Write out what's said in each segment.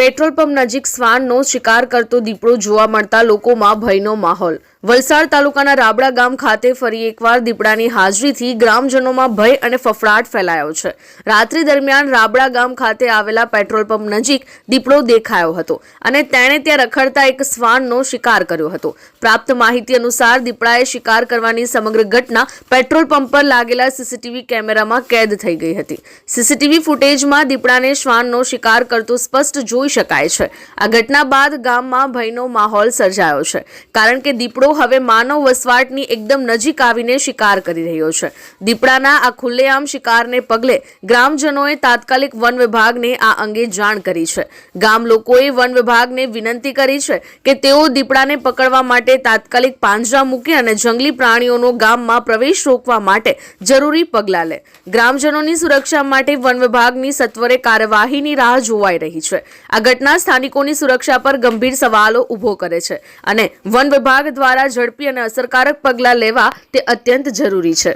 Petrol pump નજીક શ્વાનનો શિકાર કરતો દીપડો જોવા મળતા લોકોમાં ભયનો માહોલ. વલસાડ તાલુકાના રાબડા ગામ ખાતે ફરી એકવાર દીપડાની હાજરીથી ગ્રામજનોમાં ભય અને ફફડાટ ફેલાયો છે. રાત્રિ દરમિયાન રાબડા ગામ ખાતે આવેલા પેટ્રોલ પંપ નજીક દીપડો દેખાયો હતો અને તેણે ત્યાં રખડતા એક શ્વાનનો શિકાર કર્યો હતો. પ્રાપ્ત માહિતી અનુસાર દીપડાએ શિકાર કરવાની સમગ્ર ઘટના પેટ્રોલ પંપ પર લાગેલા સીસીટીવી કેમેરામાં કેદ થઈ ગઈ હતી. સીસીટીવી ફૂટેજમાં દીપડાને શ્વાનનો શિકાર કરતો સ્પષ્ટ જોઈ શકાય છે. આ ઘટના બાદ ગામમાં ભયનો માહોલ સર્જાયો છે. કારણ કે દીપડો હવે માનવ વસવાટની એકદમ નજીક આવીને શિકાર કરી રહ્યો છે. દીપડાના આ ખુલ્લેઆમ શિકારને પગલે ગ્રામજનોએ તાત્કાલિક વન વિભાગને આ અંગે જાણ કરી છે. ગામ લોકોએ વન વિભાગને વિનંતી કરી છે કે તેઓ દીપડાને પકડવા માટે તાત્કાલિક પાંજરા મૂકે અને જંગલી પ્રાણીઓનો ગામમાં પ્રવેશ રોકવા માટે જરૂરી પગલાં લે. ગ્રામજનોની સુરક્ષા માટે વન વિભાગની સત્વરે કાર્યવાહીની રાહ જોવાઈ રહી છે. આ ઘટના સ્થાનિકોની સુરક્ષા પર ગંભીર સવાલો ઊભો કરે છે અને વન વિભાગ દ્વારા ઝડપી અને અસરકારક પગલાં લેવા તે અત્યંત જરૂરી છે.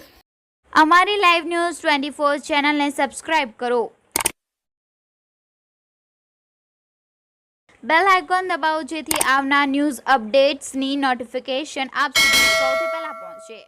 અમારી લાઈવ ન્યૂઝ ટ્વેન્ટી ફોર ચેનલને સબસ્ક્રાઇબ કરો. બેલ આઇકોન દબાવો જેથી આવનાર ન્યૂઝ અપડેટ્સની નોટિફિકેશન આપ સુધી સૌથી પહેલા પહોંચે.